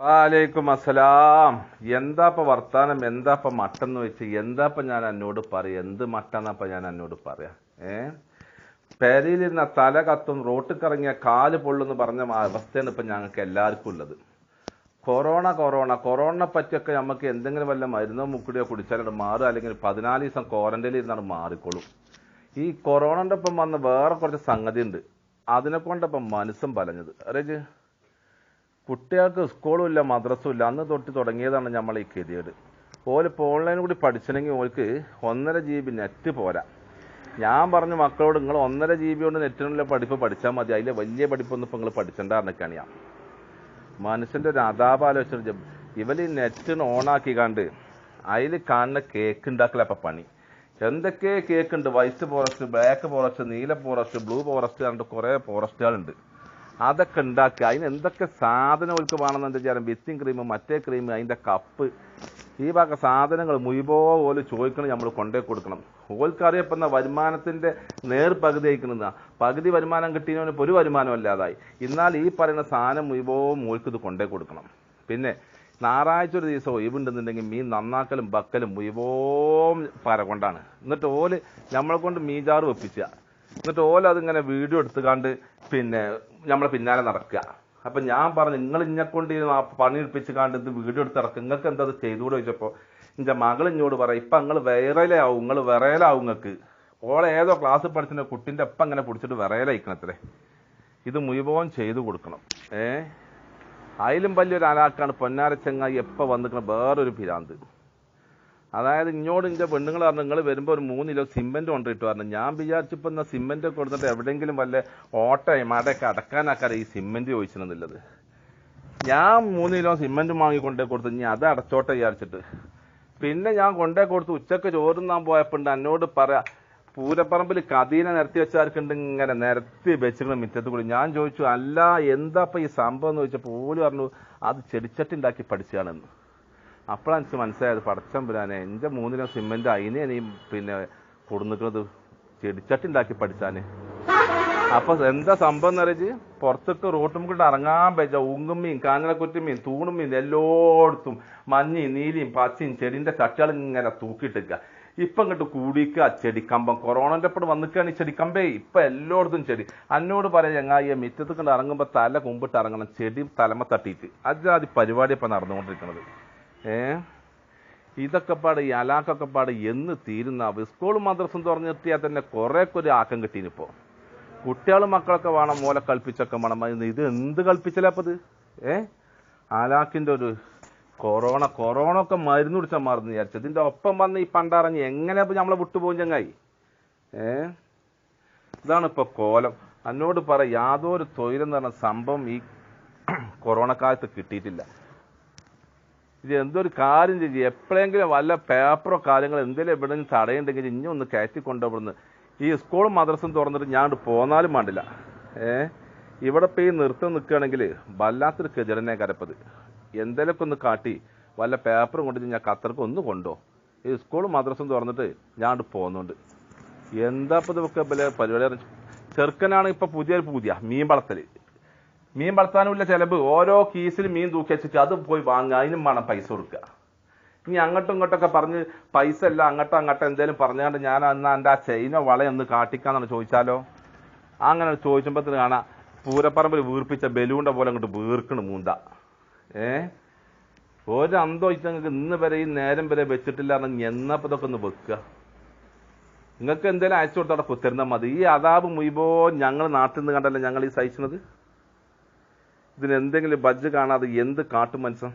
വാലേക്കും അസ്സലാം. എന്താപ്പ വർത്താനം? എന്താപ്പ മട്ടെന്ന് വെച്ച്? എന്താപ്പ ഞാൻ എന്നോട് പറയാ? എന്ത് മട്ടെന്നപ്പ ഞാൻ എന്നോട് പറയാ? ഏ? പെരയിലിരുന്ന തല കത്തും റോട്ടിൽ കറങ്ങിയ കാൽ പൊള്ളുന്ന് പറഞ്ഞ അവസ്ഥയാണ് ഇപ്പൊ ഞങ്ങൾക്ക് എല്ലാവർക്കും ഉള്ളത്. Corona corona. കൊറോണ പറ്റിയൊക്കെ നമുക്ക് എന്തെങ്കിലും വല്ല മരുന്നോ മുക്കുടിയോ കുടിച്ചാലും മാറും അല്ലെങ്കിൽ പതിനാല് ദിവസം ക്വാറന്റൈനിൽ ഇരുന്നാണ് മാറിക്കോളും. ഈ കൊറോണന്റെ ഒപ്പം വന്ന വേറെ കുറച്ച് സംഗതി ഉണ്ട് അതിനെ കൊണ്ടപ്പം മനസ്സും പലഞ്ഞത്. അറിയ കുട്ടികൾക്ക് സ്കൂളും ഇല്ല മദ്രസും ഇല്ല. അന്ന് തൊട്ട് തുടങ്ങിയതാണ് നമ്മൾ ഈ ഗതികേട് ഓലിപ്പോൾ ഓൺലൈൻ കൂടി പഠിച്ചില്ലെങ്കിൽ ഓൾക്ക് ഒന്നര ജി ബി നെറ്റ് പോരാ. ഞാൻ പറഞ്ഞു മക്കളോട് നിങ്ങൾ ഒന്നര ജി ബി കൊണ്ട് നെറ്റിനുള്ള പഠിപ്പ് പഠിച്ചാൽ മതി. അതിലെ വലിയ പഠിപ്പൊന്നും ഇപ്പം നിങ്ങൾ പഠിച്ചണ്ടാറിനൊക്കെയാണ് ഞാൻ. മനുഷ്യന്റെ ഒരു അതാപാലോചന ഇവൽ ഈ നെറ്റിന് ഓണാക്കി കണ്ട് അതിൽ കാണുന്ന കേക്ക് ഉണ്ടാക്കലപ്പം പണി. എന്തൊക്കെ കേക്ക് ഉണ്ട് വൈറ്റ് ഫോറസ്റ്റ് ബ്ലാക്ക് ഫോറസ്റ്റ് നീല ഫോറസ്റ്റ് ബ്ലൂ ഫോറസ്റ്റ് കണ്ട് കുറേ ഫോറസ്റ്റുകളുണ്ട് അതൊക്കെ ഉണ്ടാക്കുക. അതിന് എന്തൊക്കെ സാധനം അവർക്ക് വേണമെന്ന് വിചാരം വിത്തിങ് ക്രീം മറ്റേ ക്രീം അതിന്റെ കപ്പ്. ഈ ഭാഗ സാധനങ്ങൾ മുയിബോ പോലെ ചോദിക്കണം നമ്മൾ കൊണ്ടേ കൊടുക്കണം. ഓൽക്ക് അറിയപ്പെടുന്ന വരുമാനത്തിന്റെ നേർ പകുതി വരുമാനം കിട്ടിയവന് ഒരു വരുമാനം അല്ലാതായി എന്നാൽ ഈ പറയുന്ന സാധനം മുയിബോ ഇത് കൊണ്ടേ കൊടുക്കണം. പിന്നെ ഞായറാഴ്ച ഒരു ദിവസം ഒഴിവുണ്ടെന്നുണ്ടെങ്കിൽ മീൻ നന്നാക്കലും ബക്കലും മുയിവോം പര കൊണ്ടാണ്. എന്നിട്ട് ഓൽ നമ്മളെ കൊണ്ട് മീജാറ് വെപ്പിച്ച. എന്നിട്ട് ഓല അതിങ്ങനെ വീഡിയോ എടുത്തുകാണ്ട് പിന്നെ നമ്മളെ പിന്നാലെ നടക്കുക. അപ്പൊ ഞാൻ പറഞ്ഞു നിങ്ങൾ ഇന്നെ കൊണ്ട് പണി എടുപ്പിച്ച് കാണ്ട് ഇത് വീഡിയോ എടുത്ത് ഇറക്കും നിങ്ങൾക്ക് എന്താ അത് ചെയ്തുകൂടെ? ചോദിച്ചപ്പോ എന്റെ മകൾ ഇഞ്ഞോട് പറ ഇപ്പൊ നിങ്ങൾ വേറെയിലാവും നിങ്ങൾ വിറയലാവും നിങ്ങൾക്ക്. ഓളെ ഏതോ ക്ലാസ് പഠിച്ചിട്ട് കുട്ടിന്റെ അപ്പം ഇങ്ങനെ പിടിച്ചിട്ട് വിറയലയക്കണത്രേ ഇത് മുഴുവൻ ചെയ്തു കൊടുക്കണം. ഏ? അതിലും വലിയൊരു അലാക്കാണ് പൊന്നാരച്ചങ്ങായി എപ്പോൾ എപ്പോ വന്നിക്കണ വേറൊരു പിരാന്ത് അതായത് ഇങ്ങോട്ട് ഇന്റെ പെണ്ണുങ്ങൾ പറഞ്ഞു നിങ്ങൾ വരുമ്പോൾ ഒരു മൂന്ന് കിലോ സിമെന്റ് കൊണ്ടിട്ട് പറഞ്ഞു ഞാൻ വിചാരിച്ചപ്പോൾ എന്നാൽ സിമെന്റ് കൊടുത്തിട്ട് എവിടെയെങ്കിലും വല്ല ഓട്ടയും മടയൊക്കെ അടക്കാനാക്കാറ് ഈ സിമെന്റ് ചോദിച്ചിരുന്നുള്ളത് ഞാൻ മൂന്ന് കിലോ സിമെന്റ് വാങ്ങി കൊണ്ടേ കൊടുത്തു ഇനി അത് അടച്ചോട്ടെ വിചാരിച്ചിട്ട്. പിന്നെ ഞാൻ കൊണ്ടേ കൊടുത്ത് ഉച്ചയ്ക്ക് ചോറുന്നാൻ പോയപ്പോണ്ട് എന്നോട് പറയാ പൂരപ്പറമ്പിൽ കതീനെ നിരത്തി വെച്ചാർക്കുണ്ട് ഇങ്ങനെ നിരത്തി വെച്ചിരുന്ന മിറ്റത്ത് കൂടി. ഞാൻ ചോദിച്ചു അല്ല എന്താ ഈ സംഭവം എന്ന് ചോദിച്ചപ്പോൾ ഓൽ പറഞ്ഞു അത് ചെടിച്ചട്ടി ഉണ്ടാക്കി പഠിച്ചാണെന്ന് അപ്പോഴാണ് എനിക്ക് മനസ്സിലായത്. പടച്ചം പുരാനെ എന്റെ സിമെന്റ് അതിനെ നീ പിന്നെ കൊടുന്നിക്കുന്നത് ചെടിച്ചട്ടി ഉണ്ടാക്കി പഠിച്ചാന്. അപ്പൊ എന്താ സംഭവം എന്ന് അറിയിച്ച്? പുറത്തൊക്കെ റോട്ടും കൊണ്ട് ഇറങ്ങാൻ പറ്റ. ഉങ്ങുമ്മയും കാഞ്ഞലക്കുറ്റമ്മയും തൂണുമീൻ എല്ലായിടത്തും മഞ്ഞയും നീലിയും പച്ചയും ചെടിന്റെ ചട്ടികൾ ഇങ്ങനെ തൂക്കിയിട്ടിരിക്കുക ഇപ്പൊ ഇങ്ങോട്ട് കൂടിക്കുക ചെടിക്കമ്പം. കൊറോണന്റെ ഒപ്പം വന്നിക്കാണ് ഈ ചെടിക്കമ്പേ. ഇപ്പൊ എല്ലായിടത്തും ചെടി. എന്നോട് പറയാം ചങ്ങായി മിറ്റത്ത് കണ്ട് ഇറങ്ങുമ്പോ തല കുമ്പിട്ട് ഇറങ്ങണം. ചെടി തലമ തട്ടിയിട്ട് അജാതി പരിപാടി ഇപ്പൊ നടന്നുകൊണ്ടിരിക്കുന്നത് ഏ? ഇതൊക്കെ പാട് ഈ അലാക്കൊക്കെ പാട് എന്ന് തീരുന്ന സ്കൂൾ മദ്രസം തുറന്നെത്തിയാൽ തന്നെ കുറെ ഒരു ആക്കം കിട്ടിയിപ്പോൾ കുട്ടികളും മക്കളൊക്കെ വേണം മോലെ കൽപ്പിച്ചൊക്കെ വേണം. ഇത് എന്ത് കൽപ്പിച്ചല്ലപ്പത് ഏ? ആലാക്കിന്റെ ഒരു കൊറോണ കൊറോണ ഒക്കെ മരുന്ന് കുടിച്ചാൽ മറന്നു വിചാരിച്ചു. ഇതിന്റെ ഒപ്പം വന്ന് ഈ പണ്ടറിഞ്ഞ് എങ്ങനെ ഇപ്പൊ നമ്മളെ വിട്ടുപോകും ചങ്ങായി? ഏ? ഇതാണ് ഇപ്പോൾ കോലം. എന്നോട് പറ യാതൊരു തൊഴിലെന്ന് പറഞ്ഞ സംഭവം ഈ കൊറോണ കാലത്ത് കിട്ടിയിട്ടില്ല. ഇത് എന്തൊരു കാര്യം ചെയ്യും? എപ്പോഴെങ്കിലും വല്ല പേപ്പറോ കാര്യങ്ങളോ എന്തെങ്കിലും എവിടെയെങ്കിലും തടയുണ്ടെങ്കിൽ ഇനി ഒന്ന് കയറ്റി കൊണ്ടുപോകുന്നു ഈ സ്കൂളും മദ്രസും തുറന്നിട്ട് ഞാൻ പോന്നാലും വേണ്ടില്ല ഏ? ഇവിടെ ഇപ്പോൾ ഈ നിർത്തം നിൽക്കുകയാണെങ്കിൽ വല്ലാത്തൊരു കെതിരനെ കരപ്പത്. എന്തെങ്കിലുമൊക്കെ ഒന്ന് കാട്ടി വല്ല പേപ്പറും കൊണ്ട് ഞാൻ ഖത്തർക്ക് ഒന്ന് കൊണ്ടോ. ഈ സ്കൂളും മദ്രസും തുറന്നിട്ട് ഞാൻ പോകുന്നുണ്ട് എന്താ ഇപ്പോൾ ഇതൊക്കെ പരിപാടി ചെറുക്കനാണ് ഇപ്പോൾ പുതിയ പുതിയ മീൻ വളർത്തൽ. മീൻ വളർത്താനുള്ള ചിലവ്. ഓരോ കീസിൽ മീൻ തൂക്കി വെച്ചിട്ട് അത് പോയി വാങ്ങുക. അതിനും വേണം പൈസ കൊടുക്കുക. ഇനി അങ്ങോട്ടും ഇങ്ങോട്ടൊക്കെ പറഞ്ഞ് പൈസ അല്ല അങ്ങോട്ടോ അങ്ങോട്ടോ എന്തേലും പറഞ്ഞുകൊണ്ട് ഞാൻ അന്ന് എന്റെ ആ ചെയിനോ വളയൊന്ന് കാട്ടിക്കാന്നാണ് ചോദിച്ചാലോ? അങ്ങനെ ചോദിച്ചപ്പോഴത്തിന് കാണാം പൂരപ്പറമ്പിൽ വീർപ്പിച്ച ബലൂണ്ട പോലെ അങ്ങോട്ട് വീർക്കണ് മൂന്ത. ഏ? ഒരു അന്തോ നിങ്ങൾക്ക് ഇന്ന് വരെ ഈ നേരം വരെ വെച്ചിട്ടില്ല എന്നപ്പോ ഇതൊക്കെ ഒന്ന് വെക്കുക? നിങ്ങൾക്ക് എന്തേലും അയച്ചു കൊടുത്തവിടെ കുത്തിരുന്നാൽ മതി. ഈ അതാബ് മുയ്പോ ഞങ്ങൾ നാട്ടിൽ നിന്ന് കണ്ടല്ലേ ഞങ്ങൾ ഈ സഹിച്ചത്? ഇതിന് എന്തെങ്കിലും ബജ്ജ് കാണാതെ എന്ത് കാട്ടും മനുഷ്യൻ?